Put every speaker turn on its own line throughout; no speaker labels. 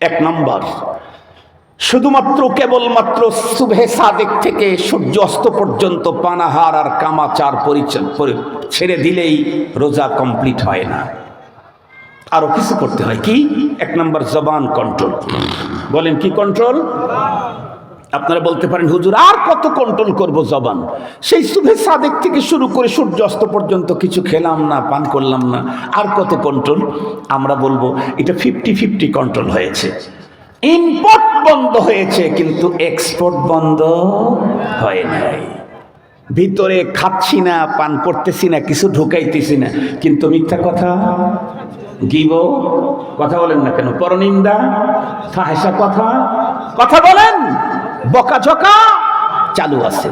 এক নম্বর। শুধুমাত্র কেবলমাত্র শুভে সাদেক থেকে সূর্য অস্ত পর্যন্ত পানাহার আর কামাচার পরিচয় পরি- ছেড়ে দিলেই রোজা কমপ্লিট হয় না। আরও কিছু করতে হয়। কি? এক নম্বর জবান কন্ট্রোল। বলেন কি কন্ট্রোল? আপনারা বলতে পারেন, হুজুর, আর কত কন্ট্রোল করব জবান? সেই শুভে সাদেক থেকে শুরু করে সূর্য অস্ত পর্যন্ত কিছু খেলাম না, পান করলাম না। আর কত কন্ট্রোল? আমরা বলব, এটা ফিফটি ফিফটি কন্ট্রোল হয়েছে। ইম্পোর্ট বন্ধ হয়েছে, কিন্তু এক্সপোর্ট বন্ধ হয় নাই। ভিতরে খাচ্ছি না, পান করতেছি না, কিছু ঢুকাইতেছি না। কিন্তু মিথ্যা কথা গিব। কথা বলেন না কেন? পরনিন্দা, ফাহেসা কথা। কথা বলেন, বকাঝকা চালু আছে।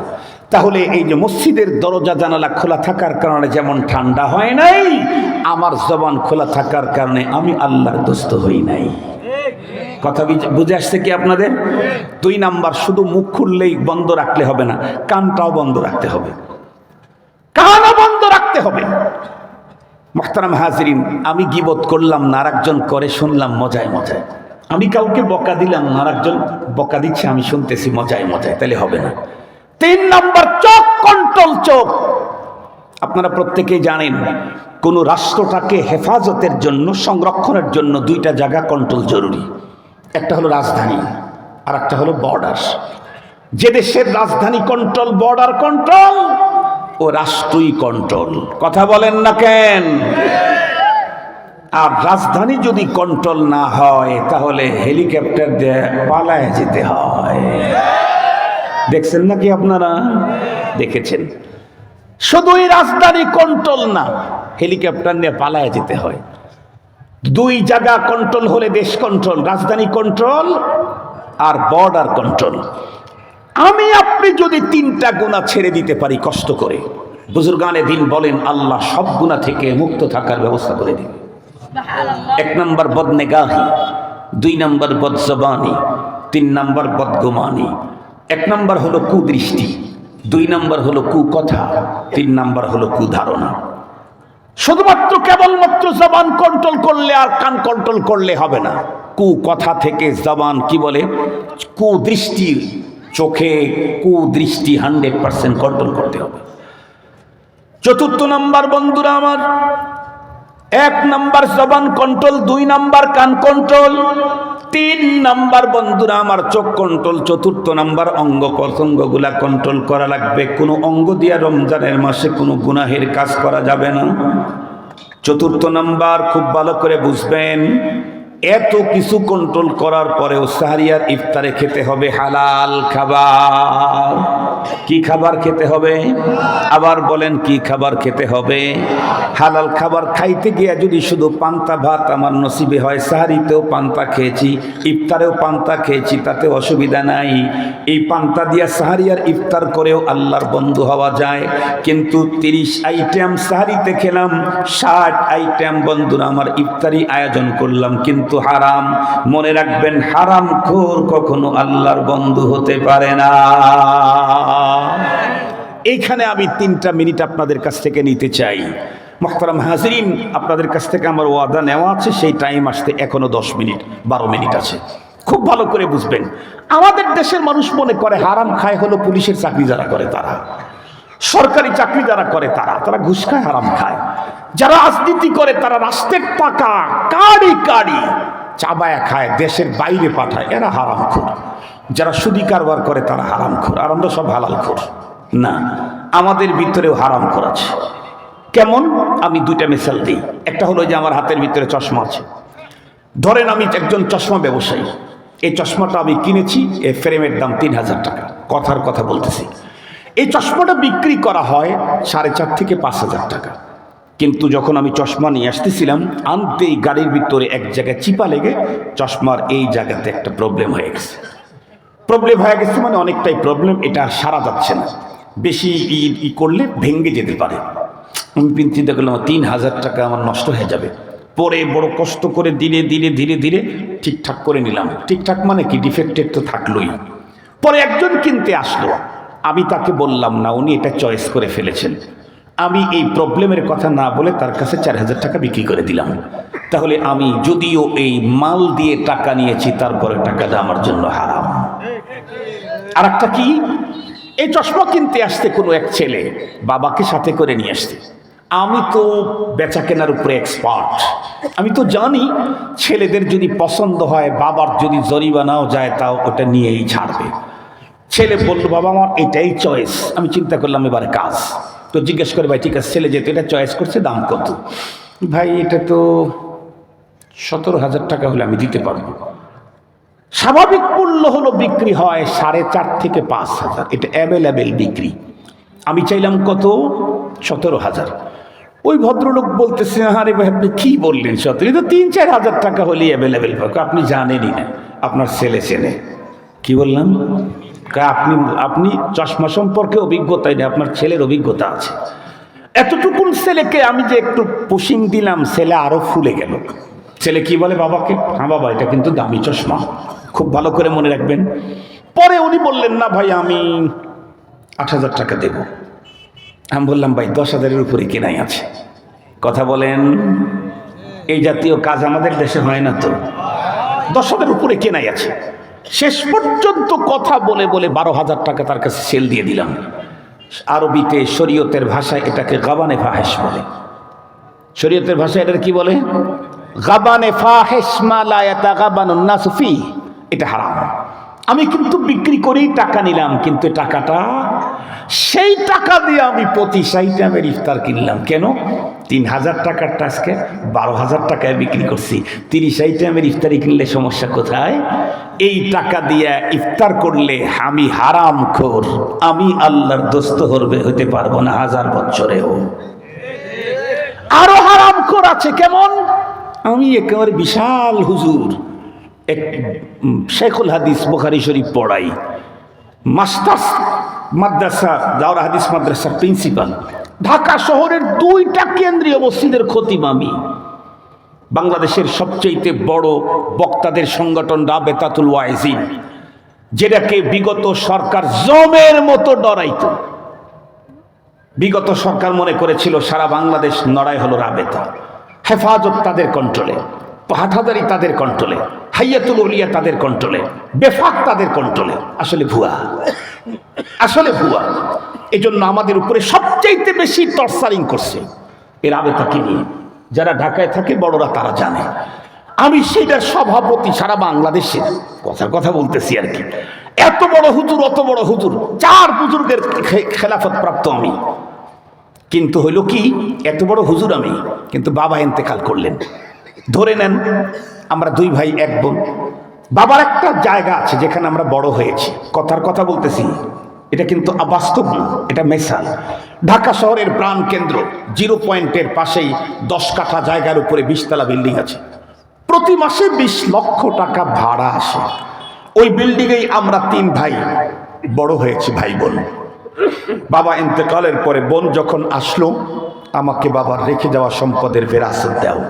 তাহলে এই যে মসজিদের দরজা জানালা খোলা থাকার কারণে যেমন ঠান্ডা হয় নাই, আমার জবান খোলা থাকার কারণে আমি আল্লাহর দোস্ত হই নাই। কথা বুঝে- আসছে কি আপনাদের? দুই নাম্বার, শুধু মুখ খুললেই বন্ধ রাখলে হবে না, কানটাও বন্ধ রাখতে হবে। কানও বন্ধ রাখতে হবে। মোহতারাম হাজরিন, আমি গিবত করলাম না আর একজন করে শুনলাম, মজায় মজায়। আমি কাউকে বকা দিলাম না আর একজন বকা দিচ্ছে, আমি শুনতেছি, মজায় মজায়, তাহলে হবে না। তিন নম্বর, চোখ কন্ট্রোল চোখ। আপনারা প্রত্যেকেই জানেন, কোনো রাষ্ট্রটাকে হেফাজতের জন্য, সংরক্ষণের জন্য দুইটা জায়গা কন্ট্রোল জরুরি। একটা হলো রাজধানী আর একটা হলো বর্ডার। যে দেশের রাজধানী কন্ট্রোল, বর্ডার কন্ট্রোল ও রাষ্ট্রই কন্ট্রোল। কথা বলেন না কেন? আর রাজধানী যদি কন্ট্রোল না হয়, তাহলে হেলিকপ্টার দিয়ে পালায় যেতে হয়। দেখছেন নাকি আপনারা? দেখেছেন। শুধুই রাজধানী কন্ট্রোল না, হেলিকপ্টার নিয়ে পালায় যেতে হয়। দুই জায়গা কন্ট্রোল হলে দেশ কন্ট্রোল, রাজধানী কন্ট্রোল আর বর্ডার কন্ট্রোল। আমি আপনি যদি তিনটা গুণা ছেড়ে দিতে পারি কষ্ট করে বুজুর্গানে দিন বলেন আল্লাহ সব গুণা থেকে মুক্ত থাকার ব্যবস্থা করে দিন এক নম্বর বদনেগাহি দুই নম্বর বদজবানি তিন নম্বর বদগুমানি এক নম্বর হলো কুদৃষ্টি দুই নম্বর হলো কুকথা তিন নম্বর হলো কুধারণা। শুধুমাত্র কেবলমাত্র জবান কন্ট্রোল করলে আর কান কন্ট্রোল করলে হবে না। কু কথা থেকে জবান কি বলে? কুদৃষ্টি চোখে কুদৃষ্টি হান্ড্রেড পার্সেন্ট কন্ট্রোল করতে হবে। চতুর্থ নাম্বার বন্ধুরা আমার, এক নাম্বার জবান কন্ট্রোল, দুই নাম্বার কান কন্ট্রোল, তিন নাম্বার বন্ধুরা আমার চোখ কন্ট্রোল, চতুর্থ নাম্বার অঙ্গ প্রত্যঙ্গগুলা কন্ট্রোল করা লাগবে। কোনো অঙ্গ দিয়া রমজানের মাসে কোনো গুনাহের কাজ করা যাবে না। চতুর্থ নাম্বার খুব ভালো করে বুঝবেন এত কিছু কন্ট্রোল করার পরেও সাহারিয়ার ইফতারে খেতে হবে হালাল খাবার। কি খাবার খেতে হবে? আবার বলেন, কি খাবার খেতে হবে? হালাল খাবার খাইতে গিয়ে যদি শুধু পান্তা ভাত আমার নসিবে হয়, সাহারিতেও পান্তা খেয়েছি, ইফতারেও পান্তা খেয়েছি, তাতে অসুবিধা নাই। এই পান্তা দিয়া সাহারিয়ার ইফতার করেও আল্লাহর বন্ধু হওয়া যায়। কিন্তু তিরিশ আইটেম সাহারিতে খেলাম, ষাট আইটেম, বন্ধুরা, আমার ইফতারি আয়োজন করলাম, কিন্তু হারাম। মনে রাখবেন, হারাম খোর কখনো আল্লাহর বন্ধু হতে পারে না। এইখানে আমি তিনটা মিনিট আপনাদের কাছ থেকে নিতে চাই। মোহতারাম হাজরিন, আপনাদের কাছ থেকে আমার ওয়াদা নেওয়া আছে, সেই টাইম আসতে এখনও দশ মিনিট, বারো মিনিট আছে। খুব ভালো করে বুঝবেন। আমাদের দেশের মানুষ মনে করে হারাম খায় হলো পুলিশের চাকরি যারা করে তারা। সরকারি চাকরি যারা করে তারা তারা ঘুষ খায়, হারাম খায়। যারা রাজনীতি করে, তারা রাষ্ট্রের টাকা কাড়ি কাড়ি চাবায়া খায়, দেশের বাইরে পাঠায়। এরা হারাম খোর। যারা সুদি কারবার করে, তারা হারাম খোর। আর আমরা সব হালাল খোর। না, আমাদের ভিতরেও হারাম খোর আছে। কেমন? আমি দুইটা মিসাল দিই। একটা হলো যে আমার হাতের ভিতরে চশমা আছে। ধরেন আমি একজন চশমা ব্যবসায়ী। এই চশমাটা আমি কিনেছি এই ফ্রেমের দাম তিন হাজার টাকা। কথার কথা বলতেছি। এই চশমাটা বিক্রি করা হয় সাড়ে চার থেকে পাঁচ হাজার টাকা। কিন্তু যখন আমি চশমা নিয়ে আসতেছিলাম, আনতেই গাড়ির ভিতরে এক জায়গায় চিপা লেগে চশমার এই জায়গাতে একটা প্রবলেম হয়ে গেছে। প্রবলেম হয়ে গেছে মানে অনেকটাই প্রবলেম এটা সারা যাচ্ছে না। বেশি ই করলে ভেঙে যেতে পারে। আমি চিন্তা করলাম, তিন হাজার টাকা আমার নষ্ট হয়ে যাবে। পরে বড় কষ্ট করে ধীরে ধীরে ধীরে ধীরে ঠিকঠাক করে নিলাম। ঠিকঠাক মানে কি? ডিফেক্টেড তো থাকলোই। পরে একজন কিনতে আসলো। আমি তাকে বললাম, না, উনি এটা চয়েস করে ফেলেছেন। আমি এই প্রবলেমের কথা না বলে তার কাছে চার হাজার টাকা বিক্রি করে দিলাম। তাহলে আমি যদিও এই মাল দিয়ে টাকা নিয়েছি, তারপরে টাকাটা আমার জন্য হারাম। আর একটা কি? এই চশমা কিনতে আসতে কোনো এক ছেলে, বাবাকে সাথে করে নিয়ে আসতে আমি তো বেচা কেনার উপরে এক্সপার্ট আমি তো জানি ছেলেদের যদি পছন্দ হয়, বাবার যদি জরিমানাও যায়, তাও ওটা নিয়েই ছাড়বে। ছেলে বলল, বাবা, আমার এটাই চয়েস আমি চিন্তা করলাম, এবারে কাজ। তো জিজ্ঞেস করে, ভাই, ঠিক আছে, ছেলে যেহেতু এটা চয়েস করছে, দাম কত? ভাই, এটা তো সতেরো হাজার টাকা হলে আমি দিতে পারব। স্বাভাবিক মূল্য হলো বিক্রি হয় সাড়ে চার থেকে পাঁচ হাজার। এটা অ্যাভেলেবেল বিক্রি। আমি চাইলাম কত? সতেরো হাজার। ওই ভদ্রলোক বলতেছে, আরে ভাই, আপনি কি বললেন সতেরো? তো তিন চার হাজার টাকা হলেই অ্যাভেলেবেল পাবে আপনি জানেনই না, আপনার ছেলে চেনে। কি বললাম? আপনি আপনি চশমা সম্পর্কে অভিজ্ঞতাই নেই, আপনার ছেলের অভিজ্ঞতা আছে। এতটুকুন ছেলেকে আমি যে একটু পুশিং দিলাম, ছেলে আরও ফুলে গেল। ছেলে কি বলে বাবাকে? হ্যাঁ বাবা, এটা কিন্তু দামি চশমা। খুব ভালো করে মনে রাখবেন। পরে উনি বললেন, না ভাই, আমি আট হাজার টাকা দেব। আমি বললাম, ভাই, দশ হাজারের উপরে কেনাই আছে। কথা বলেন, এই জাতীয় কাজ আমাদের দেশে হয় না তো। দশ হাজার উপরে কেনাই আছে। শেষ পর্যন্ত কথা বলে বলে বারো হাজার টাকা তার কাছে সেল দিয়ে দিলাম। আরবিতে শরীয়তের ভাষায় এটাকে গাবানে ফাহেস বলে। শরীয়তের ভাষায় এটার কি বলে? গাবানে ফাহেস মালায়াতা গাবানুন নাসুফি এটা হারাম। আমি কিন্তু বিক্রি করেই টাকা নিলাম, কিন্তু টাকাটা সেই টাকা দিয়ে আমি প্রতি সাইটে আমি ইফতার কিনলাম। কেন? তিন হাজার টাকার আজকে বারো হাজার টাকায় বিক্রি করছি। তিরিশ আইটেমের ইফতারি কিনলে সমস্যা কোথায়? এই টাকা দিয়ে ইফতার করলে আমি হারাম খোর। আমি আল্লাহর দোস্ত হরবে হতে পারব না হাজার বছরেও। আরও হারাম খোর আছে, কেমন? আমি একেবারে বিশাল হুজুর। এক শেখুল হাদিস বোখারি শরীফ পড়াই। মাস্টার্স মাদ্রাসা দাওরা হাদিস মাদ্রাসার প্রিন্সিপাল। ঢাকা শহরের দুইটা কেন্দ্রীয় মসজিদের খতিম আমি। বাংলাদেশের সবচেয়ে বড় বক্তাদের সংগঠন রাবেতাতুল ওয়াইজিন, যেটাকে বিগত সরকার জমের মতো ডরাইত। বিগত সরকার মনে করেছিল, সারা বাংলাদেশ নড়াই হলো রাবেতা। হেফাজত তাদের কন্ট্রোলে পাহাঠাদারি তাদের কন্ট্রোলে হাইয়াতুল উলিয়া তাদের কন্ট্রোলে বেফাক তাদের কন্ট্রোলে আসলে ভুয়া। আসলে ভুয়া। এজন্য আমাদের উপরে সবচাইতে বেশি টর্চারিং করছে। এর আবেতাকে নিয়ে? যারা ঢাকায় থাকে, বড়রা তারা জানে। আমি সেটার সভাপতি সারা বাংলাদেশে, কথার কথা বলতেছি আর কি। এত বড় হুজুর, অত বড় হুজুর, চার বুজুর্গের খেলাফত প্রাপ্ত আমি। কিন্তু হইল কি, এত বড় হুজুর আমি, কিন্তু বাবা ইন্তেকাল করলেন। ধরে নেন আমরা দুই ভাই, এক বোন। বাবার একটা জায়গা আছে যেখানে আমরা বড় হয়েছি। কথার কথা বলতেছি, এটা কিন্তু বাস্তব না, এটা মেসাল ঢাকা শহরের প্রাণ কেন্দ্র, জিরো পয়েন্টের পাশেই দশ কাঠা জায়গার উপরে বিশতলা বিল্ডিং আছে। প্রতি মাসে বিশ লক্ষ টাকা ভাড়া আসে। ওই বিল্ডিংয়েই আমরা তিন ভাই, বড় হয়েছি ভাই বোন। বাবা ইন্তেকালের পরে বোন যখন আসলো, আমাকে বাবার রেখে যাওয়া সম্পদের ফেরাসত দাও।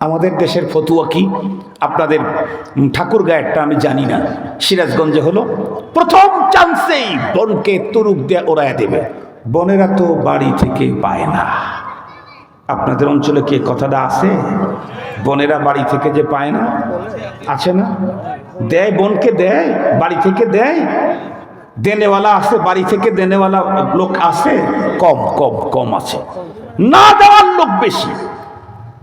আমাদের দেশের ফতুয়া কি? আপনাদের ঠাকুর গায়েরটা আমি জানি না। সিরাজগঞ্জে হলো প্রথম চান্সেই বোনকে তুরুক দিয়ে ওরায় দেবে। বোনেরা তো বাড়ি থেকে পায় না। আপনাদের অঞ্চলে কি কথাটা আছে? বোনেরা বাড়ি থেকে যে পায় না, আছে না? দেয় বোনকে দেয়, বাড়ি থেকে দেয়। দেনেওয়ালা আছে, বাড়ি থেকে দেনেওয়ালা লোক আছে, কম কম কম আছে। না দেওয়ার লোক বেশি।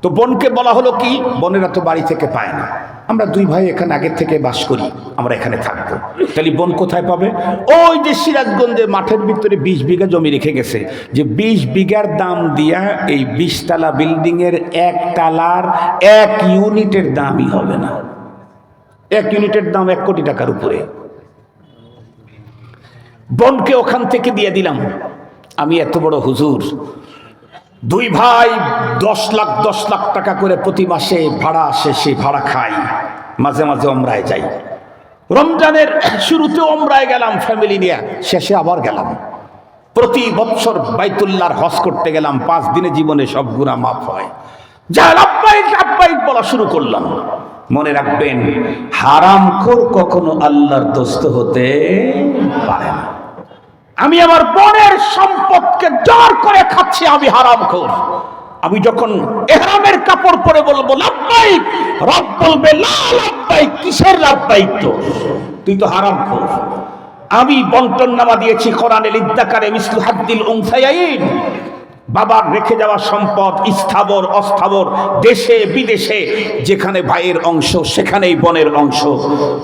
তো বোনকে বলা হলো কি? বোনেরা তো বাড়ি থেকে পায় না। আমরা দুই ভাই এখানে আগের থেকে বাস করি, আমরা এখানে থাকব। তাহলে বোন কোথায় পাবে? ওই যে সিরাজগঞ্জের মাঠের ভিতরে বিশ বিঘা জমি রেখে গেছে। যে বিশ বিঘার দাম দিয়া এই বিশ তালা বিল্ডিং এর এক তালার এক ইউনিটের দামই হবে না। এক ইউনিটের দাম এক কোটি টাকার উপরে। বনকে ওখান থেকে দিয়ে দিলাম। আমি এত বড় হুজুর দুই ভাই দশ লাখ দশ লাখ টাকা করে প্রতি মাসে ভাড়া আসে সেই ভাড়া খাই। মাঝে মাঝে অমরায় যাই। রমজানের শুরুতে অমরায় গেলাম ফ্যামিলি নিয়ে, শেষে আবার গেলাম। প্রতি বৎসর বাইতুল্লার হজ করতে গেলাম, পাঁচ দিনে জীবনে সব গুণা মাফ হয়। যা লাভবাহিক লাভবাহিক বলা শুরু করলাম। মনে রাখবেন হারাম হারামখোর কখনো আল্লাহর দোস্ত হতে পারে না। আমি আমার বনের সম্পদকে জোর করে খাচ্ছি, আমি হারাম খোর। আমি যখন এহরামের কাপড় পরে বলব, লাভবাইক রব বলবে লাভবাই কিসের লাভবাইক তো? তুই তো হারাম খোর। আমি বন্টন নামা দিয়েছি কোরআনে লিদ্দাকারে মিসলু হাদ্দিল উংসাইন বাবার রেখে যাওয়া সম্পদ স্থাবর, অস্থাবর, দেশে, বিদেশে, যেখানে ভাইয়ের অংশ, সেখানেই বনের অংশ।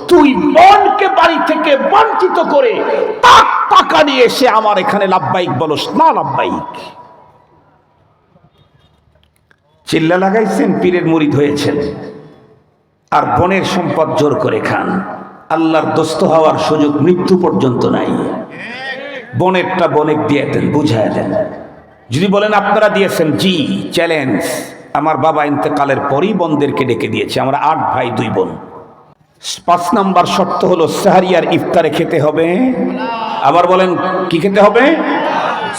তুই বনকে বাড়ি থেকে বঞ্চিত করে তাক টাকা নিয়ে এসে আমার এখানে লাভবাইক বলস। না লাভবাইক চিল্লা লাগাইছেন, পীরের মুরিদ হয়েছেন। আর বনের সম্পদ জোর করে খান। আল্লাহর দোস্ত হওয়ার সুযোগ মৃত্যু পর্যন্ত নাই। বনেরটা বনেক দিয়ে দেন, বুঝায় দেন। যদি বলেন, আপনারা দিয়েছেন জি, চ্যালেঞ্জ। আমার বাবা ইন্তেকালের পরই বোনদেরকে ডেকে দিয়েছে। আমরা আট ভাই, দুই বোন। পাঁচ নাম্বার শর্ত হলো সাহারিয়ার ইফতারে খেতে হবে। আবার বলেন, কি খেতে হবে?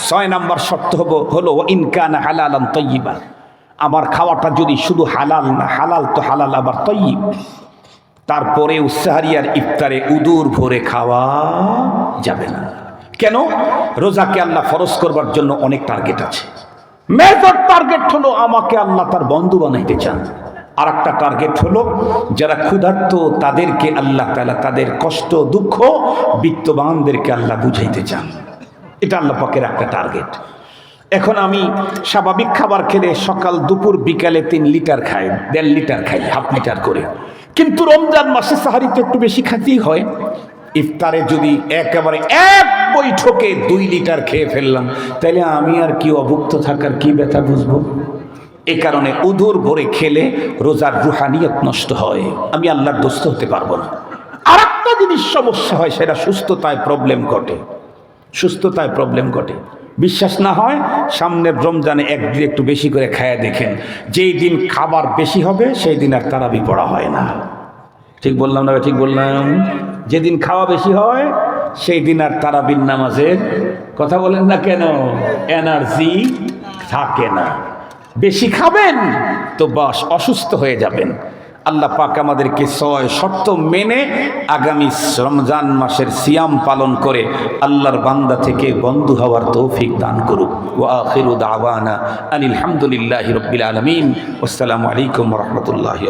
ছয় নাম্বার শর্ত হব, হলো ইনকান হালালান তৈবা আমার খাওয়াটা যদি শুধু হালাল না, হালাল তো হালাল, আবার তৈব তারপরে সাহারিয়ার ইফতারে উদুর ভরে খাওয়া যাবে না। কেন? রোজাকে আল্লাহ ফরজ করবার জন্য অনেক টার্গেট আছে। মেজর টার্গেট হলো আমাকে আল্লাহ তার বন্ধু বানাইতে চান। আর একটা টার্গেট হলো যারা ক্ষুধার্ত, তাদেরকে আল্লাহ তালা তাদের কষ্ট, দুঃখ বিত্তবানদেরকে আল্লাহ বুঝাইতে চান। এটা আল্লাহ পাকের একটা টার্গেট এখন আমি স্বাভাবিক খাবার খেলে সকাল, দুপুর, বিকালে তিন লিটার খাই, দেড় লিটার খাই, হাফ লিটার করে। কিন্তু রমজান মাসে সাহারিতে একটু বেশি খাতেই হয়। ইফতারে যদি একেবারে এক বৈঠকে দুই লিটার খেয়ে ফেললাম তাহলে আমি আর কি অভুক্ত থাকার কি ব্যথা বুঝব? এ কারণে উদুর ভরে খেলে রোজার রুহানিয়ত নষ্ট হয়। আমি আল্লাহর দোস্ত হতে পারব না। আর একটা জিনিস সমস্যা হয়, সেটা সুস্থতায় প্রবলেম ঘটে। সুস্থতায় প্রবলেম ঘটে। বিশ্বাস না হয়, সামনের রমজানে একদিন একটু বেশি করে খায়া দেখেন। যেই দিন খাবার বেশি হবে, সেই দিন আর তারাবি পড়া হয় না। ঠিক বললাম না ঠিক বললাম? যেদিন খাওয়া বেশি হয় সেই দিন আর তারাবির নামাজের কথা বলেন না কেন? এনার্জি থাকে না। বেশি খাবেন তো বাস অসুস্থ হয়ে যাবেন। আল্লাহ পাক আমাদেরকে ছয় শর্ত মেনে আগামী রমজান মাসের সিয়াম পালন করে আল্লাহর বান্দা থেকে বন্ধু হওয়ার তৌফিক দান করুক। ও আখিরু দাওয়ানা আনিল হামদুলিল্লাহি রব্বিল আলামিন। আসসালামু আলাইকুম রহমতুল্লাহি